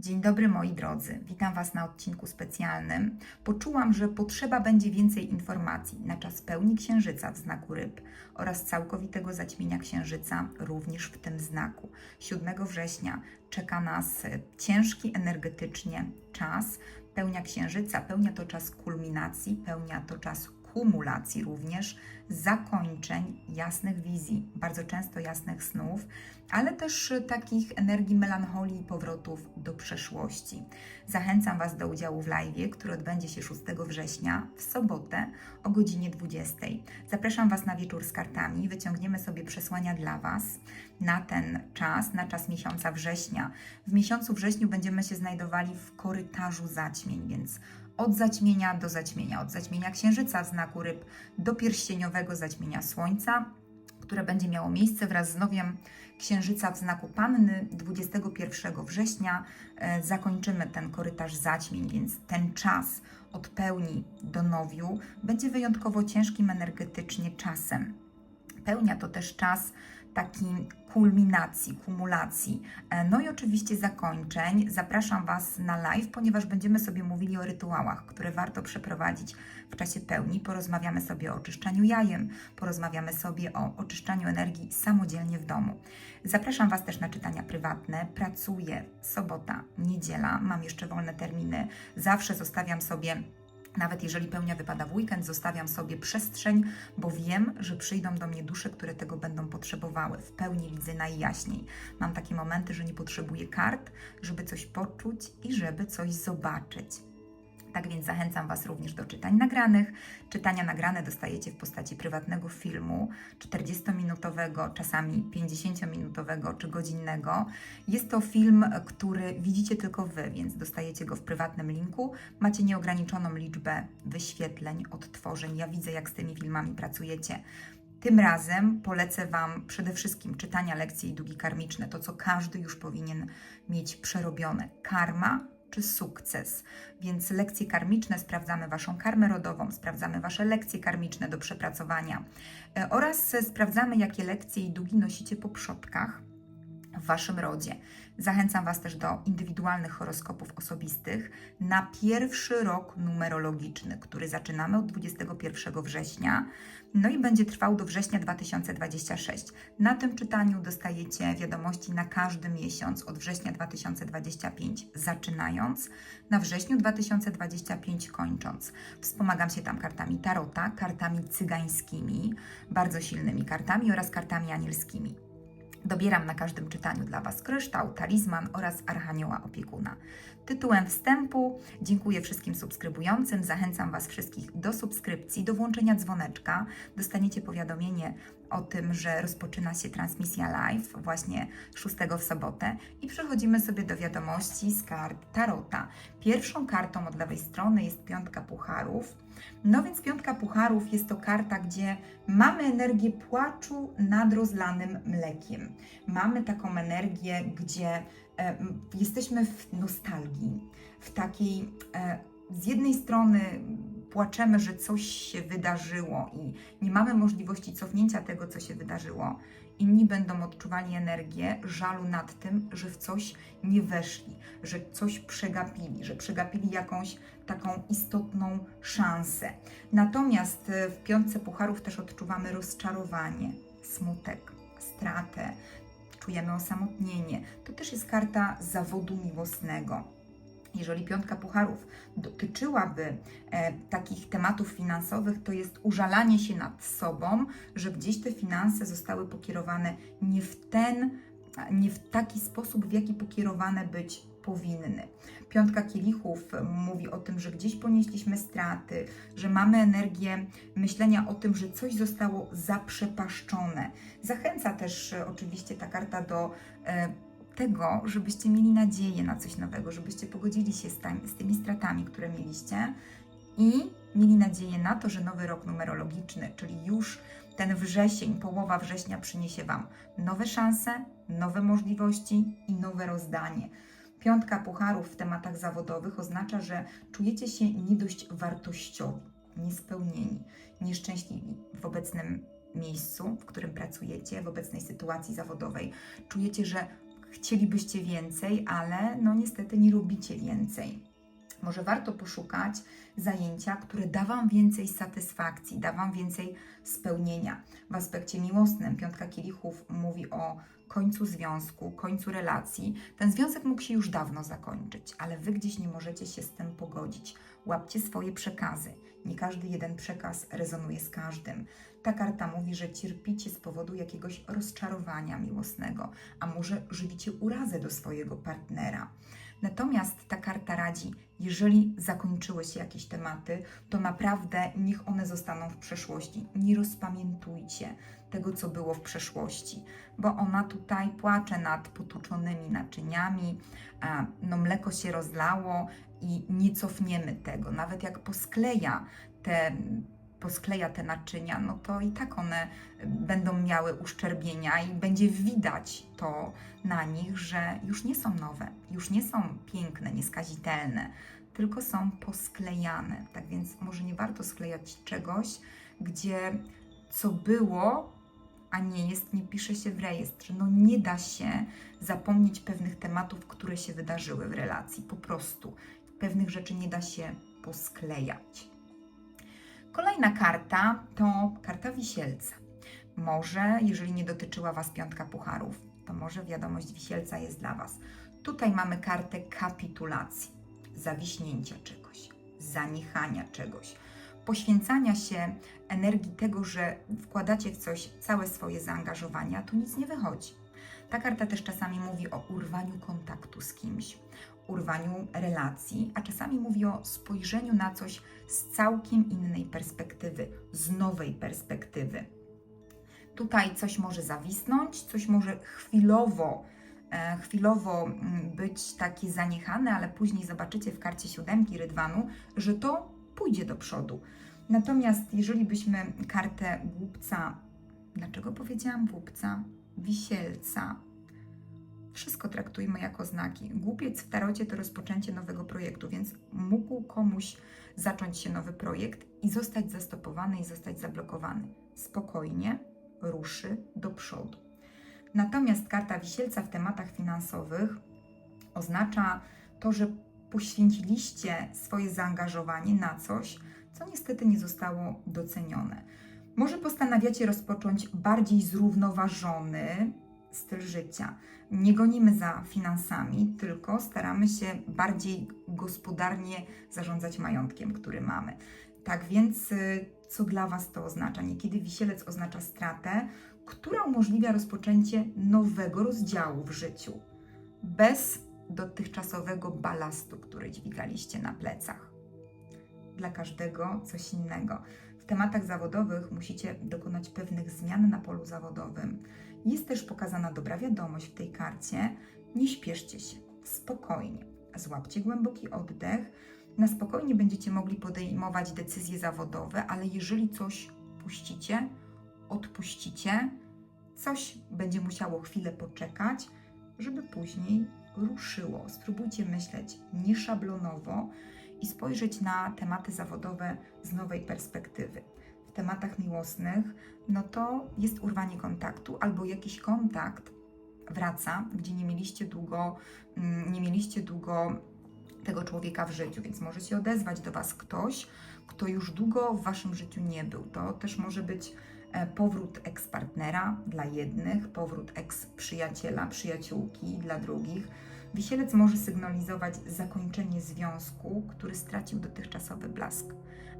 Dzień dobry moi drodzy, witam Was na odcinku specjalnym. Poczułam, że potrzeba będzie więcej informacji na czas pełni księżyca w znaku ryb oraz całkowitego zaćmienia księżyca również w tym znaku. 7 września czeka nas e, ciężki energetycznie czas. Pełnia księżyca, pełnia to czas kulminacji, pełnia to czas kumulacji również, zakończeń, jasnych wizji, bardzo często jasnych snów, ale też y, takich energii melancholii i powrotów do przeszłości. Zachęcam Was do udziału w live, który odbędzie się 6 września w sobotę o godzinie 20. Zapraszam Was na wieczór z kartami. Wyciągniemy sobie przesłania dla Was na ten czas, na czas miesiąca września. W miesiącu wrześniu będziemy się znajdowali w korytarzu zaćmień, więc od zaćmienia do zaćmienia, od zaćmienia księżyca w znaku ryb do pierścieniowego zaćmienia słońca, które będzie miało miejsce wraz z nowiem księżyca w znaku Panny 21 września. E, zakończymy ten korytarz zaćmień, więc ten czas od pełni do nowiu będzie wyjątkowo ciężkim energetycznie czasem. Pełnia to też czas taki kulminacji, kumulacji, e, no i oczywiście zakończeń. Zapraszam Was na live, ponieważ będziemy sobie mówili o rytuałach, które warto przeprowadzić w czasie pełni. Porozmawiamy sobie o oczyszczaniu jajem, porozmawiamy sobie o oczyszczaniu energii samodzielnie w domu. Zapraszam Was też na czytania prywatne. Pracuję sobota, niedziela, mam jeszcze wolne terminy. Zawsze zostawiam sobie nawet jeżeli pełnia wypada w weekend, zostawiam sobie przestrzeń, bo wiem, że przyjdą do mnie dusze, które tego będą potrzebowały. W pełni widzę najjaśniej. Mam takie momenty, że nie potrzebuję kart, żeby coś poczuć i żeby coś zobaczyć. Tak więc zachęcam Was również do czytań nagranych. Czytania nagrane dostajecie w postaci prywatnego filmu 40-minutowego, czasami 50-minutowego czy godzinnego. Jest to film, który widzicie tylko Wy, więc dostajecie go w prywatnym linku. Macie nieograniczoną liczbę wyświetleń, odtworzeń. Ja widzę, jak z tymi filmami pracujecie. Tym razem polecę Wam przede wszystkim czytania lekcji i długi karmiczne, to co każdy już powinien mieć przerobione. Karma czy sukces. Więc lekcje karmiczne sprawdzamy Waszą karmę rodową, sprawdzamy Wasze lekcje karmiczne do przepracowania e, oraz sprawdzamy, jakie lekcje i długi nosicie po przodkach w Waszym rodzie. Zachęcam Was też do indywidualnych horoskopów osobistych na pierwszy rok numerologiczny, który zaczynamy od 21 września, no i będzie trwał do września 2026. Na tym czytaniu dostajecie wiadomości na każdy miesiąc od września 2025 zaczynając, na wrześniu 2025 kończąc. Wspomagam się tam kartami tarota, kartami cygańskimi, bardzo silnymi kartami oraz kartami anielskimi. Dobieram na każdym czytaniu dla Was kryształ, talizman oraz archanioła opiekuna. Tytułem wstępu dziękuję wszystkim subskrybującym. Zachęcam Was wszystkich do subskrypcji, do włączenia dzwoneczka. Dostaniecie powiadomienie o tym, że rozpoczyna się transmisja live właśnie 6 w sobotę i przechodzimy sobie do wiadomości z kart Tarota. Pierwszą kartą od lewej strony jest piątka pucharów. No więc piątka pucharów jest to karta, gdzie mamy energię płaczu nad rozlanym mlekiem. Mamy taką energię, gdzie e, jesteśmy w nostalgii, w takiej e, z jednej strony płaczemy, że coś się wydarzyło i nie mamy możliwości cofnięcia tego, co się wydarzyło. Inni będą odczuwali energię żalu nad tym, że w coś nie weszli, że coś przegapili, że przegapili jakąś taką istotną szansę. Natomiast e, w piątce pucharów też odczuwamy rozczarowanie, smutek, stratę, czujemy osamotnienie. To też jest karta zawodu miłosnego jeżeli piątka pucharów dotyczyłaby e, takich tematów finansowych, to jest użalanie się nad sobą, że gdzieś te finanse zostały pokierowane nie w ten, nie w taki sposób, w jaki pokierowane być powinny. Piątka kielichów mówi o tym, że gdzieś ponieśliśmy straty, że mamy energię myślenia o tym, że coś zostało zaprzepaszczone. Zachęca też e, oczywiście ta karta do e, tego, żebyście mieli nadzieję na coś nowego, żebyście pogodzili się z, tam, z tymi stratami, które mieliście i mieli nadzieję na to, że nowy rok numerologiczny, czyli już ten wrzesień, połowa września przyniesie Wam nowe szanse, nowe możliwości i nowe rozdanie. Piątka pucharów w tematach zawodowych oznacza, że czujecie się nie dość wartościowi, niespełnieni, nieszczęśliwi w obecnym miejscu, w którym pracujecie, w obecnej sytuacji zawodowej. Czujecie, że chcielibyście więcej, ale no niestety nie robicie więcej. Może warto poszukać zajęcia, które da Wam więcej satysfakcji, da Wam więcej spełnienia. W aspekcie miłosnym piątka kielichów mówi o końcu związku, końcu relacji. Ten związek mógł się już dawno zakończyć, ale Wy gdzieś nie możecie się z tym pogodzić. Łapcie swoje przekazy. Nie każdy jeden przekaz rezonuje z każdym. Ta karta mówi, że cierpicie z powodu jakiegoś rozczarowania miłosnego, a może żywicie urazę do swojego partnera. Natomiast ta karta radzi, jeżeli zakończyły się jakieś tematy, to naprawdę niech one zostaną w przeszłości. Nie rozpamiętujcie tego, co było w przeszłości, bo ona tutaj płacze nad potłuczonymi naczyniami, no mleko się rozlało i nie cofniemy tego. Nawet jak poskleja te poskleja te naczynia, no to i tak one będą miały uszczerbienia i będzie widać to na nich, że już nie są nowe, już nie są piękne, nieskazitelne, tylko są posklejane. Tak więc może nie warto sklejać czegoś, gdzie co było, a nie jest, nie pisze się w rejestrze. No nie da się zapomnieć pewnych tematów, które się wydarzyły w relacji. Po prostu pewnych rzeczy nie da się posklejać. Kolejna karta to karta wisielca. Może, jeżeli nie dotyczyła Was piątka pucharów, to może wiadomość wisielca jest dla Was. Tutaj mamy kartę kapitulacji, zawiśnięcia czegoś, zaniechania czegoś, poświęcania się energii tego, że wkładacie w coś całe swoje zaangażowanie, a tu nic nie wychodzi. Ta karta też czasami mówi o urwaniu kontaktu z kimś, urwaniu relacji, a czasami mówi o spojrzeniu na coś z całkiem innej perspektywy, z nowej perspektywy. Tutaj coś może zawisnąć, coś może chwilowo, e, chwilowo mm, być takie zaniechane, ale później zobaczycie w karcie siódemki rydwanu, że to pójdzie do przodu. Natomiast jeżeli byśmy kartę głupca, dlaczego powiedziałam głupca? Wisielca, wszystko traktujmy jako znaki. Głupiec w tarocie to rozpoczęcie nowego projektu, więc mógł komuś zacząć się nowy projekt i zostać zastopowany i zostać zablokowany. Spokojnie ruszy do przodu. Natomiast karta wisielca w tematach finansowych oznacza to, że poświęciliście swoje zaangażowanie na coś, co niestety nie zostało docenione. Może postanawiacie rozpocząć bardziej zrównoważony styl życia. Nie gonimy za finansami, tylko staramy się bardziej gospodarnie zarządzać majątkiem, który mamy. Tak więc, y, co dla Was to oznacza? Niekiedy wisielec oznacza stratę, która umożliwia rozpoczęcie nowego rozdziału w życiu, bez dotychczasowego balastu, który dźwigaliście na plecach. Dla każdego coś innego. W tematach zawodowych musicie dokonać pewnych zmian na polu zawodowym jest też pokazana dobra wiadomość w tej karcie. Nie śpieszcie się, spokojnie. Złapcie głęboki oddech. Na spokojnie będziecie mogli podejmować decyzje zawodowe, ale jeżeli coś puścicie, odpuścicie, coś będzie musiało chwilę poczekać, żeby później ruszyło. Spróbujcie myśleć nieszablonowo i spojrzeć na tematy zawodowe z nowej perspektywy tematach miłosnych, no to jest urwanie kontaktu albo jakiś kontakt wraca, gdzie nie mieliście długo, mm, nie mieliście długo tego człowieka w życiu, więc może się odezwać do Was ktoś, kto już długo w Waszym życiu nie był. To też może być e, powrót eks-partnera dla jednych, powrót eks-przyjaciela, przyjaciółki dla drugich. Wisielec może sygnalizować zakończenie związku, który stracił dotychczasowy blask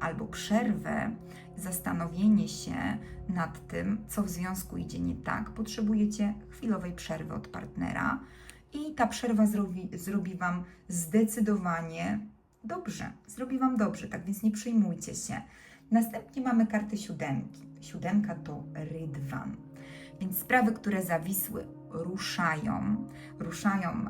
albo przerwę, zastanowienie się nad tym, co w związku idzie nie tak, potrzebujecie chwilowej przerwy od partnera i ta przerwa zrobi, zrobi Wam zdecydowanie dobrze. Zrobi Wam dobrze, tak więc nie przejmujcie się. Następnie mamy kartę siódemki. Siódemka to rydwan. Więc sprawy, które zawisły, ruszają, ruszają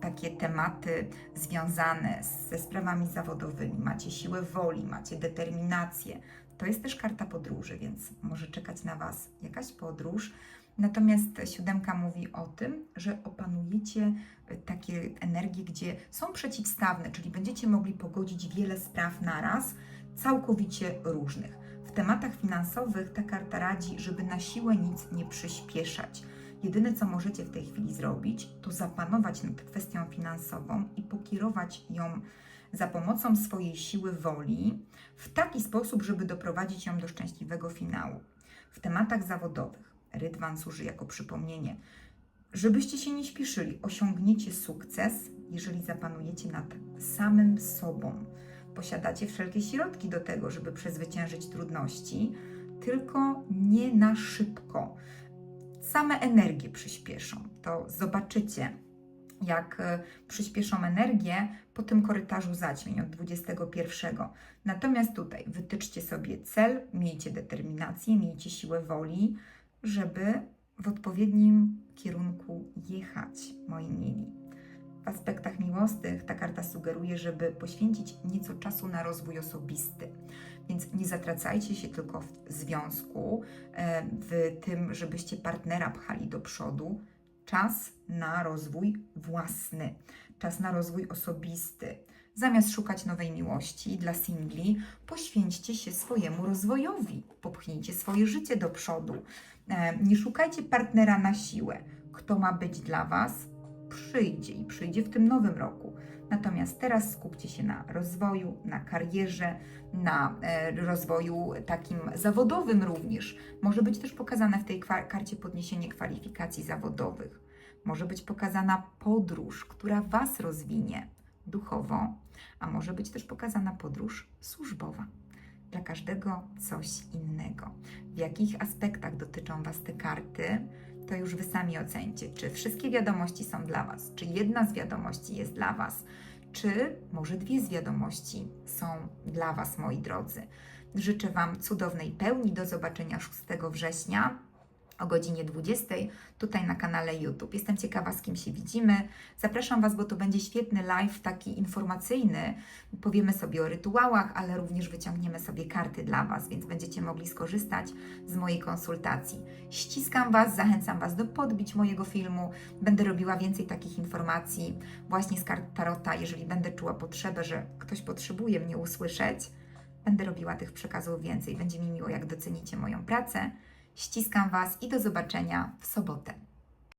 takie tematy związane ze sprawami zawodowymi. Macie siłę woli, macie determinację. To jest też karta podróży, więc może czekać na Was jakaś podróż. Natomiast siódemka mówi o tym, że opanujecie e, takie energie, gdzie są przeciwstawne, czyli będziecie mogli pogodzić wiele spraw naraz, całkowicie różnych. W tematach finansowych ta karta radzi, żeby na siłę nic nie przyspieszać. Jedyne, co możecie w tej chwili zrobić, to zapanować nad kwestią finansową i pokierować ją za pomocą swojej siły woli w taki sposób, żeby doprowadzić ją do szczęśliwego finału. W tematach zawodowych Rydwan służy jako przypomnienie, żebyście się nie śpieszyli, osiągniecie sukces, jeżeli zapanujecie nad samym sobą. Posiadacie wszelkie środki do tego, żeby przezwyciężyć trudności, tylko nie na szybko. Same energie przyspieszą. To zobaczycie, jak e, przyspieszą energię po tym korytarzu zaćmień od 21. Natomiast tutaj wytyczcie sobie cel, miejcie determinację, miejcie siłę woli, żeby w odpowiednim kierunku jechać, moi mili. W aspektach miłosnych ta karta sugeruje, żeby poświęcić nieco czasu na rozwój osobisty. Więc nie zatracajcie się tylko w związku, e, w tym, żebyście partnera pchali do przodu. Czas na rozwój własny, czas na rozwój osobisty. Zamiast szukać nowej miłości dla singli, poświęćcie się swojemu rozwojowi, popchnijcie swoje życie do przodu. E, Nie szukajcie partnera na siłę. Kto ma być dla Was, przyjdzie i przyjdzie w tym nowym roku. Natomiast teraz skupcie się na rozwoju, na karierze, na e, rozwoju takim zawodowym również. Może być też pokazane w tej karcie podniesienie kwalifikacji zawodowych. Może być pokazana podróż, która Was rozwinie duchowo, a może być też pokazana podróż służbowa. Dla każdego coś innego. W jakich aspektach dotyczą Was te karty, to już Wy sami ocencie, czy wszystkie wiadomości są dla Was, czy jedna z wiadomości jest dla Was, czy może dwie z wiadomości są dla Was, moi drodzy. Życzę Wam cudownej pełni. Do zobaczenia 6 września o godzinie 20 tutaj na kanale YouTube. Jestem ciekawa, z kim się widzimy. Zapraszam Was, bo to będzie świetny live, taki informacyjny. Powiemy sobie o rytuałach, ale również wyciągniemy sobie karty dla Was, więc będziecie mogli skorzystać z mojej konsultacji. Ściskam Was, zachęcam Was do podbić mojego filmu. Będę robiła więcej takich informacji właśnie z kart Tarota, jeżeli będę czuła potrzebę, że ktoś potrzebuje mnie usłyszeć. Będę robiła tych przekazów więcej. Będzie mi miło, jak docenicie moją pracę. Ściskam Was i do zobaczenia w sobotę.